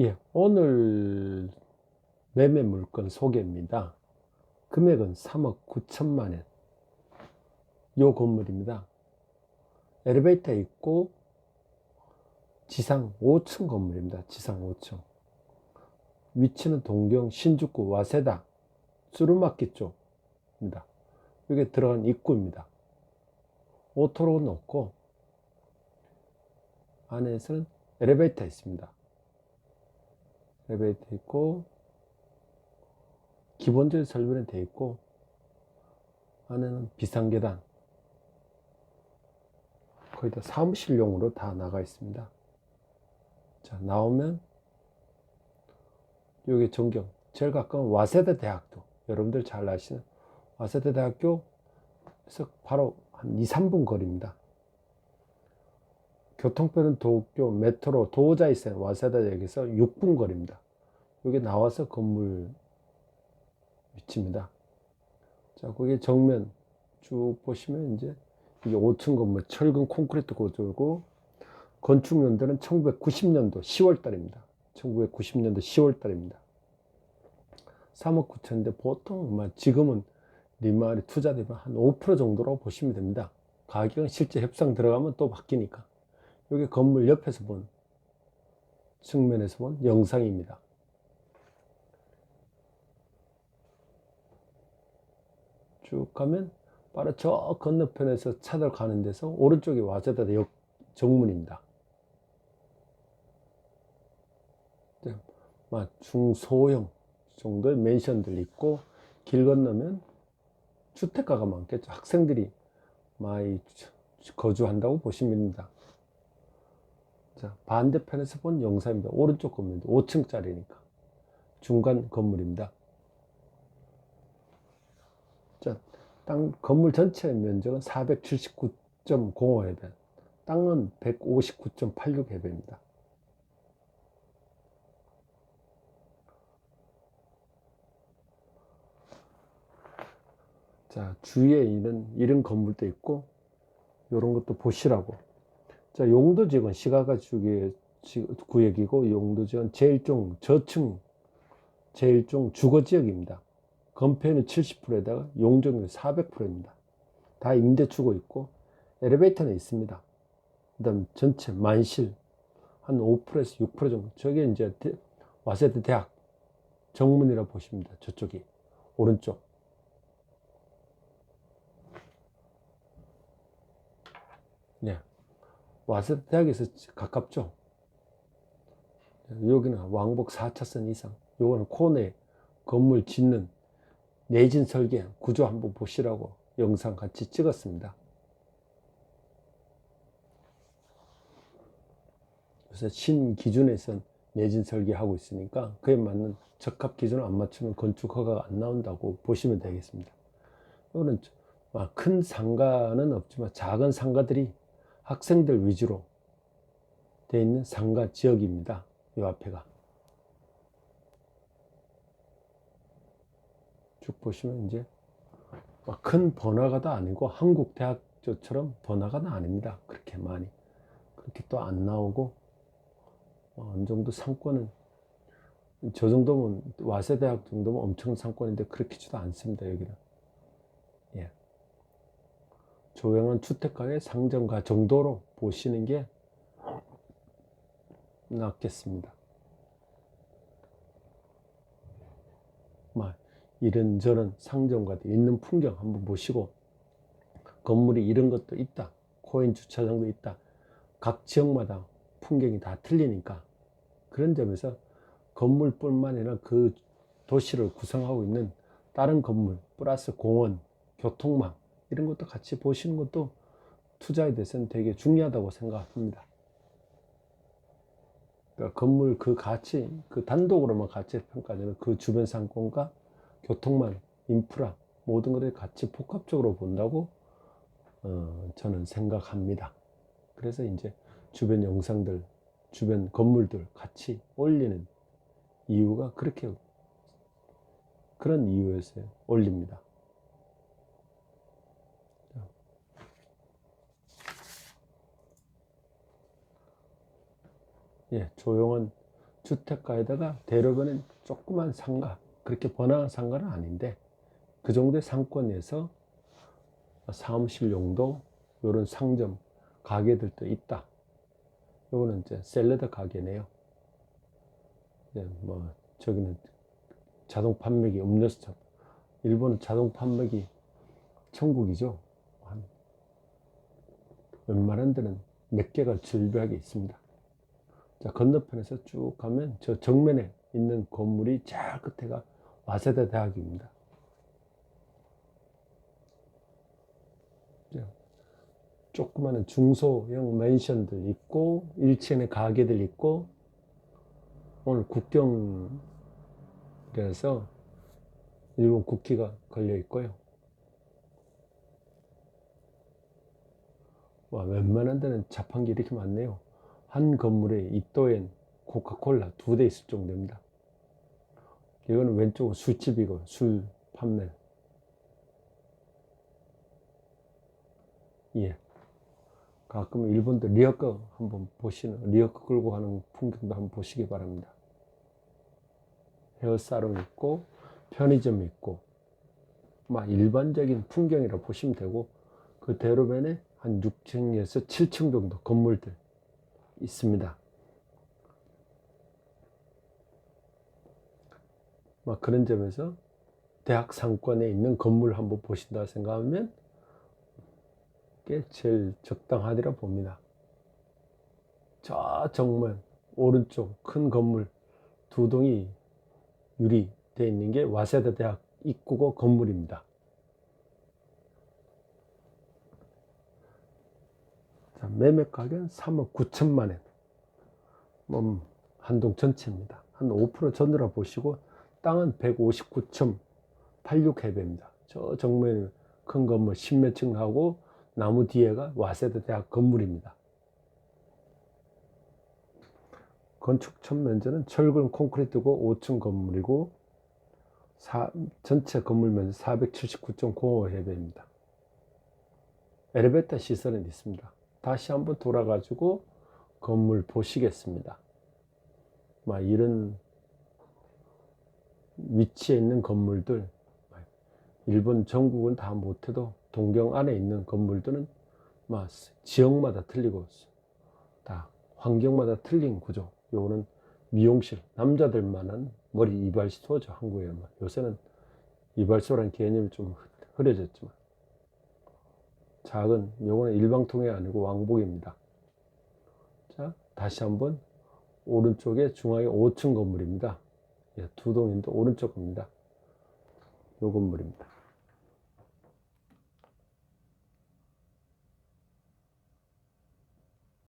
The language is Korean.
예, 오늘 매매 물건 소개입니다. 금액은 3억 9천만 원. 요 건물입니다. 엘리베이터 있고 지상 5층 건물입니다. 지상 5층. 위치는 동경 신주구 와세다 수루마키 쪽입니다. 여기 들어간 입구입니다. 오토로는 없고 안에서는 엘리베이터 있습니다. 엘리베이터 있고 기본적인 설비는 되어 있고 안에는 비상 계단 거의 다 사무실용으로 다 나가 있습니다. 자 나오면 여기 전경 제일 가까운 와세대 대학도 여러분들 잘 아시는 와세대 대학교에서 바로 한 2, 3분 거리입니다. 교통편은 도쿄 메트로 도자이센 와세다역에서 6분 거리입니다. 여기 나와서 건물 위치입니다. 자, 거기 정면 쭉 보시면 이제 이게 5층 건물 철근 콘크리트 구조고 건축 연도는 1990년도 10월 달입니다. 1990년도 10월 달입니다. 3억 9천인데 보통 뭐 지금은 리마을이 투자되면 한 5% 정도로 보시면 됩니다. 가격은 실제 협상 들어가면 또 바뀌니까. 여기 건물 옆에서 본 측면에서 본 영상입니다. 쭉 가면 바로 저 건너편에서 차들 가는 데서 오른쪽에 와세다 역 정문입니다. 네, 중소형 정도의 맨션들 있고 길 건너면 주택가가 많겠죠. 학생들이 많이 거주한다고 보시면 됩니다. 자, 반대편에서 본 영상입니다. 오른쪽 건물입니다. 5층짜리니까. 중간 건물입니다. 자, 땅, 건물 전체 면적은 479.05해변. 땅은 159.86해변입니다. 자, 주위에 있는 이런 건물도 있고, 이런 것도 보시라고. 자, 용도 지역은 시가가 주기 구역이고, 용도 지역은 제일종 저층, 제일종 주거 지역입니다. 건폐는 70%에다가 용적률 400%입니다. 다 임대 주고 있고, 엘리베이터는 있습니다. 그 다음 전체 만실 한 5%에서 6% 정도. 저게 이제 와세드 대학 정문이라고 보십니다. 저쪽이. 오른쪽. 네. 와서 대학에서 가깝죠. 여기는 왕복 4차선 이상. 요거는 코너에 건물 짓는 내진 설계 구조 한번 보시라고 영상 같이 찍었습니다. 그래서 신 기준에선 내진 설계하고 있으니까 그에 맞는 적합 기준을 안 맞추면 건축 허가가 안 나온다고 보시면 되겠습니다. 이거는 큰 상가는 없지만 작은 상가들이 학생들 위주로 되어 있는 상가 지역입니다. 이 앞에가. 쭉 보시면 이제 큰 번화가도 아니고 한국 대학교처럼 번화가는 아닙니다. 그렇게 많이. 그렇게 또 안 나오고 어느 정도 상권은 저 정도면 와세 대학 정도면 엄청 상권인데 그렇게지도 않습니다. 여기는. 예. 조용한 주택가의 상정가 정도로 보시는 게 낫겠습니다. 막 이런저런 상정가도 있는 풍경 한번 보시고 건물이 이런 것도 있다. 코인 주차장도 있다. 각 지역마다 풍경이 다 틀리니까 그런 점에서 건물뿐만 아니라 그 도시를 구성하고 있는 다른 건물 플러스 공원, 교통망 이런 것도 같이 보시는 것도 투자에 대해서는 되게 중요하다고 생각합니다. 그러니까 건물 그 가치, 그 단독으로만 가치를 평가하면 그 주변 상권과 교통망, 인프라 모든 것을 같이 복합적으로 본다고 어, 저는 생각합니다. 그래서 이제 주변 영상들, 주변 건물들 같이 올리는 이유가 그렇게 그런 이유에서 올립니다. 예, 조용한 주택가에다가 대로변은 조그만 상가, 그렇게 번화한 상가는 아닌데 그 정도의 상권에서 사무실 용도 이런 상점 가게들도 있다. 요거는 이제 샐러드 가게네요. 네, 뭐 저기는 자동 판매기 음료수 점. 일본은 자동 판매기 천국이죠. 한 웬만한 데는 몇 개가 즐비하게 있습니다. 자, 건너편에서 쭉 가면 저 정면에 있는 건물이 저 끝에가 와세다 대학입니다. 자, 조그마한 중소형 맨션들 있고 1층에 가게들 있고 오늘 국경이라서 일본 국기가 걸려 있고요. 와, 웬만한 데는 자판기 이렇게 많네요. 한 건물에 이또엔 코카콜라 두 대 있을 정도입니다. 이거는 왼쪽은 술집이고 술 판매. 예. 가끔 일본도 리어커 한번 보시는 리어커 끌고 가는 풍경도 한번 보시기 바랍니다. 헤어사롱 있고 편의점 있고 막 일반적인 풍경이라 보시면 되고 그 대로변에 한 6층에서 7층 정도 건물들 있습니다. 막 그런 점에서 대학 상권에 있는 건물 한번 보신다 생각하면 꽤 제일 적당하리라 봅니다. 저 정면 오른쪽 큰 건물 두 동이 유리되어 있는 게 와세다 대학 입구고 건물입니다. 자, 매매 가격은 3억 9천만 원. 뭐 한동 전체입니다. 한 5% 전으로 보시고 땅은 159.86 해배입니다. 저 정면에 큰 건물 10몇 층 하고 나무 뒤에가 와세다 대학 건물입니다. 건축 첫 면적은 철근 콘크리트고 5층 건물이고 사, 전체 건물 면적 479.05 해배입니다. 엘리베이터 시설은 있습니다. 다시 한번 돌아가지고 건물 보시겠습니다. 막 이런 위치에 있는 건물들, 일본 전국은 다 못해도 동경 안에 있는 건물들은 막 지역마다 틀리고 다 환경마다 틀린 구조. 요거는 미용실, 남자들만한 머리 이발소죠, 한국에는. 요새는 이발소라는 개념이 좀 흐려졌지만. 작은, 요거는 일방통이 아니고 왕복입니다. 자, 다시 한번 오른쪽에 중앙에 5층 건물입니다. 예, 두 동인데 오른쪽 겁니다. 요 건물입니다.